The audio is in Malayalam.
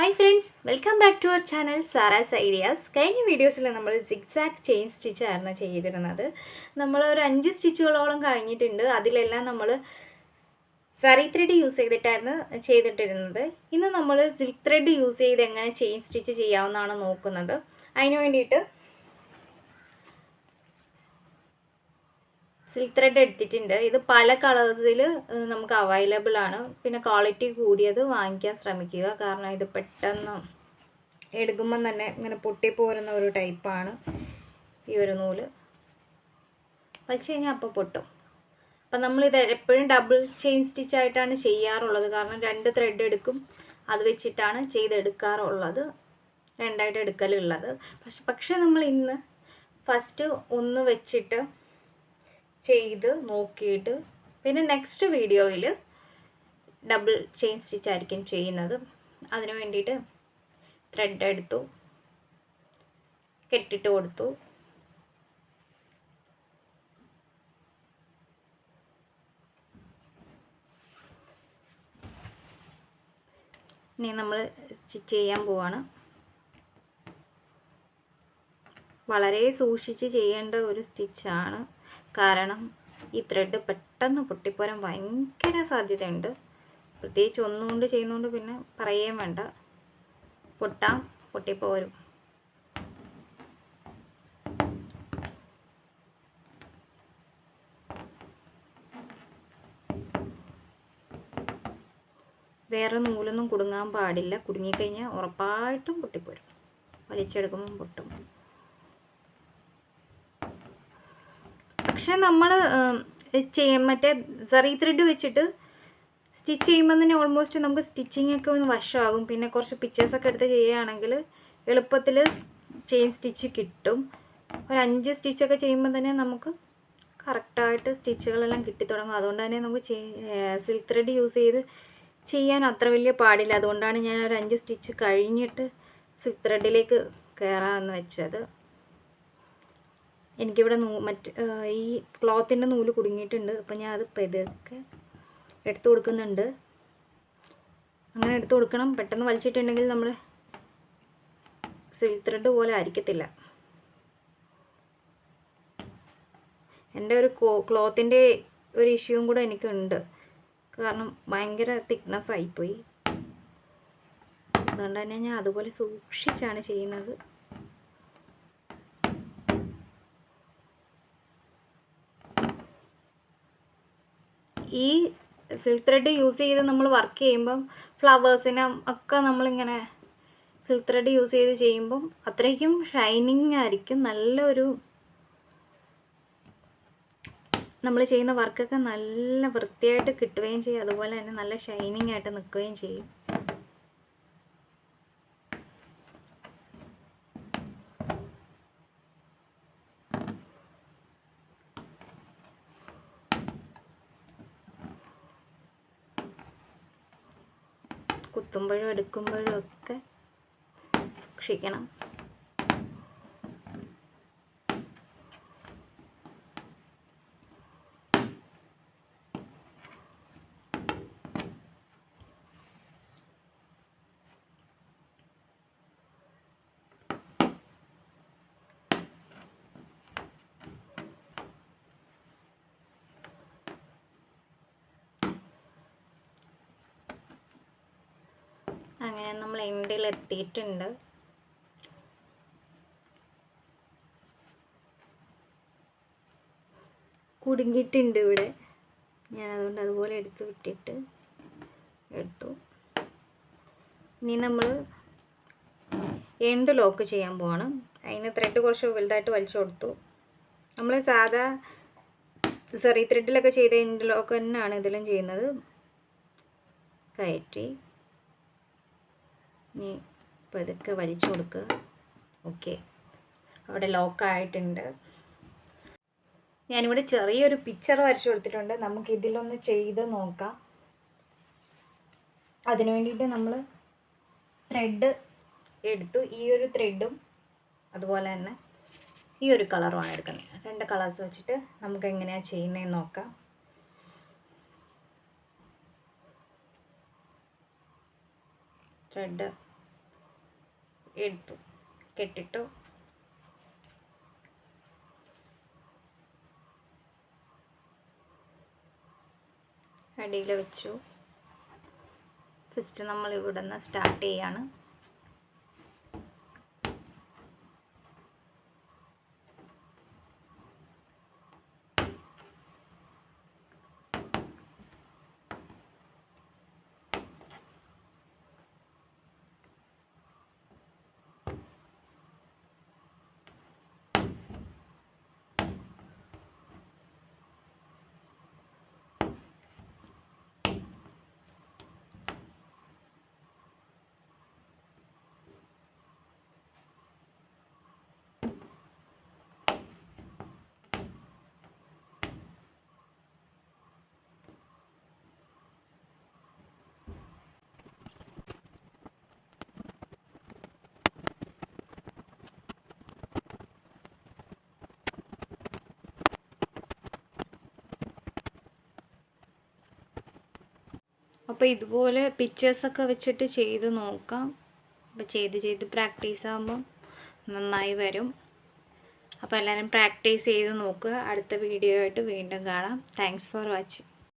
Hi friends welcome back to our channel Sara's ideas കഴിഞ്ഞ വീഡിയോസിൽ നമ്മൾ സിക്സാക്ട് ചെയിൻ സ്റ്റിച്ച് ആയിരുന്നു ചെയ്തിരുന്നത്. നമ്മൾ ഒരു അഞ്ച് സ്റ്റിച്ചുകളോളം കഴിഞ്ഞിട്ടുണ്ട്. അതിലെല്ലാം നമ്മൾ സറി ത്രെഡ് യൂസ് ചെയ്തിട്ടായിരുന്നു ചെയ്തിട്ടിരുന്നത്. ഇന്ന് നമ്മൾ സിൽക്ക് ത്രെഡ് യൂസ് ചെയ്ത് എങ്ങനെ ചെയിൻ സ്റ്റിച്ച് ചെയ്യാവുന്നതാണ് നോക്കുന്നത്. അതിന് വേണ്ടിയിട്ട് സിൽക്ക് ത്രെഡ് എടുത്തിട്ടുണ്ട്. ഇത് പല കളേഴ്സിൽ നമുക്ക് അവൈലബിൾ ആണ്. പിന്നെ ക്വാളിറ്റി കൂടിയത് വാങ്ങിക്കാൻ ശ്രമിക്കുക. കാരണം ഇത് പെട്ടെന്ന് എടുക്കുമ്പം തന്നെ ഇങ്ങനെ പൊട്ടിപ്പോരുന്ന ഒരു ടൈപ്പാണ് ഈ ഒരു നൂൽ. വലിച്ചു കഴിഞ്ഞാൽ അപ്പോൾ പൊട്ടും. അപ്പം നമ്മളിത് എപ്പോഴും ഡബിൾ ചെയിൻ സ്റ്റിച്ച് ആയിട്ടാണ് ചെയ്യാറുള്ളത്. കാരണം രണ്ട് ത്രെഡ് എടുക്കും അത് വെച്ചിട്ടാണ് ചെയ്തെടുക്കാറുള്ളത്. രണ്ടായിട്ട് എടുക്കലുള്ളത്. പക്ഷെ പക്ഷെ നമ്മൾ ഇന്ന് ഫസ്റ്റ് ഒന്ന് വെച്ചിട്ട് ചെയ്ത് നോക്കിയിട്ട് പിന്നെ നെക്സ്റ്റ് വീഡിയോയിൽ ഡബിൾ ചെയിൻ സ്റ്റിച്ച് ആയിരിക്കും ചെയ്യുന്നത്. അതിനു വേണ്ടിയിട്ട് ത്രെഡ് എടുത്തു കെട്ടിട്ട് കൊടുത്തു. ഇനി നമ്മൾ സ്റ്റിച്ച് ചെയ്യാൻ പോവാണ്. വളരെ സൂക്ഷിച്ച് ചെയ്യേണ്ട ഒരു സ്റ്റിച്ചാണ് കാരണം ഈ ത്രെഡ് പെട്ടെന്ന് പൊട്ടിപ്പോരാൻ ഭയങ്കര സാധ്യതയുണ്ട്. പ്രത്യേകിച്ച് ഒന്നുകൊണ്ട് ചെയ്യുന്നതുകൊണ്ട് പിന്നെ പറയുകയും വേണ്ട. പൊട്ടാം പൊട്ടിപ്പോരും. വേറെ നൂലൊന്നും കുടുങ്ങാൻ പാടില്ല. കുടുങ്ങിക്കഴിഞ്ഞാൽ ഉറപ്പായിട്ടും പൊട്ടിപ്പോരും. വലിച്ചെടുക്കുമ്പം പൊട്ടും. പക്ഷെ നമ്മൾ മറ്റേ സെറി ത്രെഡ് വെച്ചിട്ട് സ്റ്റിച്ച് ചെയ്യുമ്പോൾ തന്നെ ഓൾമോസ്റ്റ് നമുക്ക് സ്റ്റിച്ചിങ് ഒക്കെ ഒന്ന് വശമാകും പിന്നെ കുറച്ച് പിക്ചേഴ്സൊക്കെ എടുത്ത് ചെയ്യുകയാണെങ്കിൽ എളുപ്പത്തിൽ ചെയിൻ സ്റ്റിച്ച് കിട്ടും. ഒരു അഞ്ച് സ്റ്റിച്ചൊക്കെ ചെയ്യുമ്പോൾ തന്നെ നമുക്ക് കറക്റ്റായിട്ട് സ്റ്റിച്ചുകളെല്ലാം കിട്ടിത്തുടങ്ങും. അതുകൊണ്ട് തന്നെ നമുക്ക് സിൽക്ക് ത്രെഡ് യൂസ് ചെയ്ത് ചെയ്യാൻ അത്ര വലിയ പാടില്ല. അതുകൊണ്ടാണ് ഞാൻ ഒരു അഞ്ച് സ്റ്റിച്ച് കഴിഞ്ഞിട്ട് സിൽക്ക് ത്രെഡിലേക്ക് കയറാമെന്ന് വെച്ചത്. എനിക്കിവിടെ നൂ മറ്റ് ഈ ക്ലോത്തിന്റെ നൂൽ കുടുങ്ങിയിട്ടുണ്ട്. അപ്പം ഞാൻ അത് പതുക്കെ എടുത്തു കൊടുക്കുന്നുണ്ട്. അങ്ങനെ എടുത്തു കൊടുക്കണം. പെട്ടെന്ന് വലിച്ചിട്ടുണ്ടെങ്കിൽ നമ്മൾ സിൽക്ക് ത്രെഡ് പോലെ ആയിരിക്കത്തില്ല. എന്റെ ഒരു കോ ക്ലോത്തിന്റെ ഒരു ഇഷ്യൂവും കൂടെ എനിക്കുണ്ട്. കാരണം ഭയങ്കര തിക്നെസ് ആയിപ്പോയി. അതുകൊണ്ട് തന്നെ ഞാൻ അതുപോലെ സൂക്ഷിച്ചാണ് ചെയ്യുന്നത്. ഈ സിൽക്ക് ത്രെഡ് യൂസ് ചെയ്ത് നമ്മൾ വർക്ക് ചെയ്യുമ്പം ഫ്ലവേഴ്സിനും ഒക്കെ നമ്മളിങ്ങനെ സിൽക്ക് ത്രെഡ് യൂസ് ചെയ്ത് ചെയ്യുമ്പം അത്രയ്ക്കും ഷൈനിങ് ആയിരിക്കും. നല്ലൊരു നമ്മൾ ചെയ്യുന്ന വർക്കൊക്കെ നല്ല വൃത്തിയായിട്ട് കിട്ടുകയും ചെയ്യും. അതുപോലെ തന്നെ നല്ല ഷൈനിങ് ആയിട്ട് നിൽക്കുകയും ചെയ്യും. കുത്തുമ്പോഴും എടുക്കുമ്പോഴും ഒക്കെ സൂക്ഷിക്കണം. അങ്ങനെ നമ്മൾ എൻഡിൽ എത്തിയിട്ടുണ്ട്. കുടുങ്ങിയിട്ടുണ്ട് ഇവിടെ. ഞാൻ അതുകൊണ്ട് അതുപോലെ എടുത്തു വിട്ടിട്ട് എടുത്തു. ഇനി നമ്മൾ എൻഡ് ലോക്ക് ചെയ്യാൻ പോവാണ്. അതിന് ത്രെഡ് കുറച്ച് വലുതായിട്ട് വലിച്ചു കൊടുത്തു. നമ്മൾ സാധാ സെറി ത്രെഡിലൊക്കെ ചെയ്ത എൻഡ് ലോക്ക് തന്നെയാണ് ഇതിലും ചെയ്യുന്നത്. കയറ്റി. ഇനി പതുക്കെ വലിച്ചു കൊടുക്കുക ഓക്കെ അവിടെ ലോക്കായിട്ടുണ്ട് ഞാനിവിടെ ചെറിയൊരു പിക്ചർ വരച്ചു കൊടുത്തിട്ടുണ്ട്. നമുക്ക് ഇതിലൊന്ന് ചെയ്ത് നോക്കാം. അതിന് വേണ്ടിയിട്ട് നമ്മൾ ത്രെഡ് എടുത്തു. ഈ ഒരു ത്രെഡും അതുപോലെ തന്നെ ഈ ഒരു കളറുമാണ് എടുക്കുന്നത്. രണ്ട് കളേഴ്സ് വെച്ചിട്ട് നമുക്ക് എങ്ങനെയാണ് ചെയ്യുന്നതെന്ന് നോക്കാം. ത്രെഡ് എടുത്തു. കെട്ടിട്ടു. അടിയിൽ വെച്ചു. ഫസ്റ്റ് നമ്മൾ ഇവിടെ നിന്ന് സ്റ്റാർട്ട് ചെയ്യാണ്. അപ്പോൾ ഇതുപോലെ പിക്ചേഴ്സൊക്കെ വെച്ചിട്ട് ചെയ്ത് നോക്കാം. അപ്പോൾ ചെയ്ത് ചെയ്ത് പ്രാക്ടീസ് ആകുമ്പം നന്നായി വരും. അപ്പോൾ എല്ലാവരും പ്രാക്ടീസ് ചെയ്ത് നോക്കുക. അടുത്ത വീഡിയോ ആയിട്ട് വീണ്ടും കാണാം. Thanks for watching